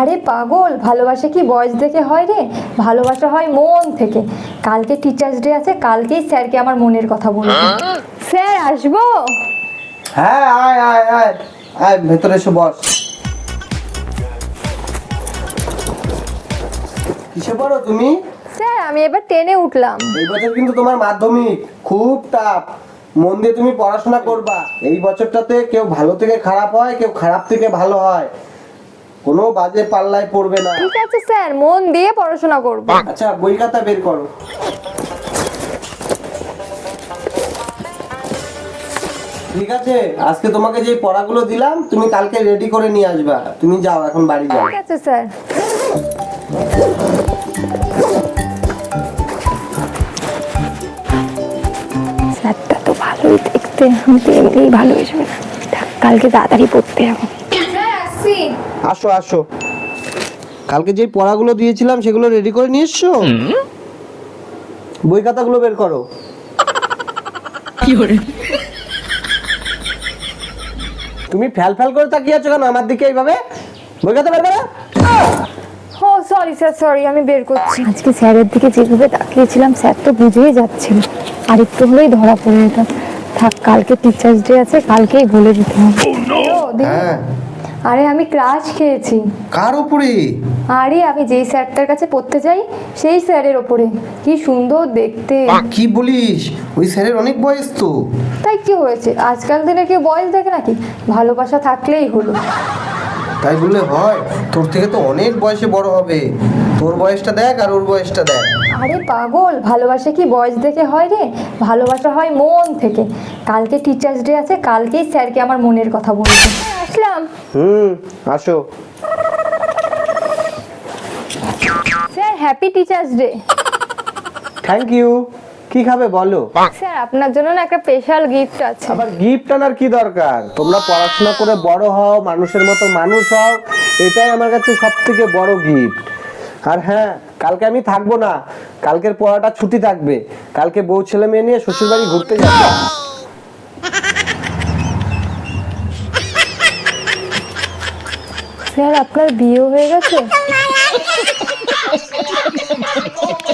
আরে পাগল ভালোবাসা কি বয়স দেখে হয় রে? ভালোবাসা হয় মন থেকে। কালকে টিচার্স ডে আছে কালকেই স্যারকে আমার মনের কথা বলব। স্যার আসব? হ্যাঁ আয় আয় আয় আয় ভেতরে এসে বস। কিসে পড়ো তুমি? স্যার আমি এবার টেনে উঠলাম। এই বছর কিন্তু তোমার মাধ্যমিক খুব টাফ মন দিয়ে তুমি পড়াশোনা করবা। এই বছরটাতে কেউ ভালো থেকে খারাপ হয় কেউ খারাপ থেকে ভালো হয়। কোনো বাজে পাল্লায় পড়বে না। ঠিক আছে স্যার মন দিয়ে পড়াশোনা করব। আচ্ছা বই খাতা বের করো। ঠিক আছে আজকে তোমাকে যে পড়াগুলো দিলাম তুমি কালকে রেডি করে নিয়ে আসবা। তুমি যাও এখন বাড়ি যাও। ঠিক আছে স্যার। স্যারটা তো ভালোই দেখতে। আমি তো এমনিই ভালোবেসবে না। কালকে তাড়াতাড়ি পড়তে হবে। আসো আসো। কালকে যে পড়াগুলো দিয়েছিলাম সেগুলো রেডি করে নিয়ে এসছো বই খাতাগুলো বের করো। তুমি ফ্যাল ফ্যাল করে তাকিয়ে আছো কেন? আমার দিকে এইভাবে? বই খাতা বের করো। ও সরি স্যার সরি আমি বের করছি। আজকে স্যারের দিকে যেভাবে তাকিয়েছিলাম স্যার তো বুঝেই যাচ্ছিল। আর একটু হলেই ধরা পড়ে যেতাম থাক কালকে টিচার্স ডে আছে কালকেই বলে দিতে হবে। হ্যাঁ। আরে আমি ক্রাশ খেয়েছি। কার উপরে আরে আমি যেই স্যারটার কাছে পড়তে যাই সেই স্যারের ওপরে। কি সুন্দর দেখতে। কি বলিস? ওই স্যারের অনেক বয়স তো। তাই কি হয়েছে? আজকাল দিনে কেউ বয়স দেখে নাকি? ভালোবাসা থাকলেই হলো। তাই বললে হয়। তোর থেকে তো অনেক বয়সে বড় হবে। তোর বয়সটা দেখ আর ওর বয়সটা দেখ। আরে পাগল ভালোবাসা কি বয়স দেখে হয় রে? ভালোবাসা হয় মন থেকে। কালকে টিচার্স ডে আছে কালকেই স্যারকে আমার মনের কথা বলব। হ্যাঁ, আসলাম। হুম আসো। Sir happy teachers day thank you কি খাবে বলো? স্যার আপনার জন্য না একটা স্পেশাল গিফট আছে। আবার গিফট আনার কি দরকার? তোমরা পড়াশোনা করে বড় হও মানুষের মতো মানুষ হও এটাই আমার কাছে সব থেকে বড় গিফট আর হ্যাঁ কালকে আমি থাকব না। কালকের পড়াটা ছুটি থাকবে। কালকে বউ ছেলে মেয়ে নিয়ে শ্বশুর বাড়ি ঘুরতে যাব। স্যার আপনার বিয়ে হয়ে গেছে?